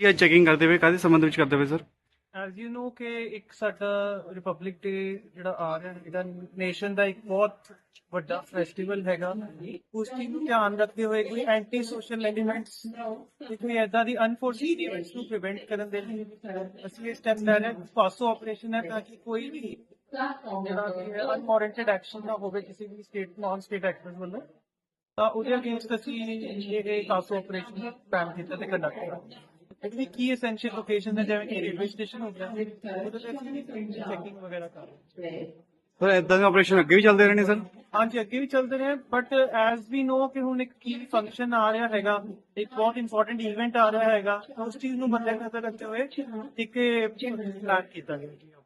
ਇਹ ਚੈਕਿੰਗ ਕਰਦੇ ਪਏ? ਕਾਹਦੇ ਸੰਬੰਧ ਵਿੱਚ ਕਰਦੇ ਪਏ ਸਰ ਐਜ਼ ਯੂ نو ਕਿ ਇੱਕ ਸਾਡਾ ਰਿਪਬਲਿਕ ਡੇ ਜਿਹੜਾ ਆ ਰਿਹਾ ਇਹਦਾ ਨੇਸ਼ਨ ਦਾ ਇੱਕ ਬਹੁਤ ਵੱਡਾ ਫੈਸਟੀਵਲ ਹੈਗਾ। ਉਸ ਚੀਜ਼ ਨੂੰ ਧਿਆਨ ਰੱਖਦੇ ਹੋਏ ਕੋਈ ਐਂਟੀ ਸੋਸ਼ਲ ਐਲੀਮੈਂਟਸ ਕੋਈ ਐਦਾਂ ਦੀ ਅਨਫੋਰਚੂਨੇਟ ਇਵੈਂਟਸ ਨੂੰ ਪ੍ਰੀਵੈਂਟ ਕਰਨ ਦੇ ਲਈ ਅਸੀਂ ਇਹ ਸਟੈਪ ਲੈ ਰਹੇ ਪਾਸੋ ਆਪਰੇਸ਼ਨ ਹੈ ਤਾਂ ਕਿ ਕੋਈ ਵੀ ਜਿਹੜਾ ਕਿ ਅਨਵਾਰੰਟਡ ਐਕਸ਼ਨ ਨਾ ਹੋਵੇ ਕਿਸੇ ਵੀ ਸਟੇਟ ਨਾਨ ਸਟੇਟ ਐਕਟਰਸ ਵੱਲੋਂ। ਤਾਂ ਉਹਦੇ ਅਗੇਂਸਟ ਅਸੀਂ ਇਹ ਪਾਸੋ ਆਪਰੇਸ਼ਨ ਪਲਾਨ ਕੀਤਾ ਤੇ ਕੰਡਕਟ ਕਰਾਂਗੇ। ਐਕਚੁਅਲੀ ਕੀ ਐਸੈਂਸ਼ੀਅਲ ਲੋਕੇਸ਼ਨ ਹੈ ਜਿਵੇਂ ਕਿ ਰੇਲਵੇ ਸਟੇਸ਼ਨ ਹੋ ਗਿਆ ਉਹਦੇ ਤੇ ਚੈਕਿੰਗ ਵਗੈਰਾ ਕਰ ਰਹੇ ਹਾਂ ਸਰ ਇਦਾਂ ਦੇ ਆਪਰੇਸ਼ਨ ਅੱਗੇ ਵੀ ਚੱਲਦੇ ਰਹਿਣੇ ਸਰ ਹਾਂਜੀ ਅੱਗੇ ਵੀ ਚੱਲਦੇ ਰਹੇ ਬਟ ਐਜ਼ ਵੀ ਨੋ ਕਿ ਹੁਣ ਇੱਕ ਕੀ ਫੰਕਸ਼ਨ ਆ ਰਿਹਾ ਹੈਗਾ ਇੱਕ ਬਹੁਤ ਇੰਪੋਰਟੈਂਟ ਇਵੈਂਟ ਆ ਰਿਹਾ ਹੈਗਾ ਉਸ ਚੀਜ਼ ਨੂੰ ਬੰਦੇ ਨਜ਼ਰ ਰੱਖਦੇ ਹੋਏ ਇੱਕ ਪਲਾਨ ਕੀਤਾ ਗਿਆ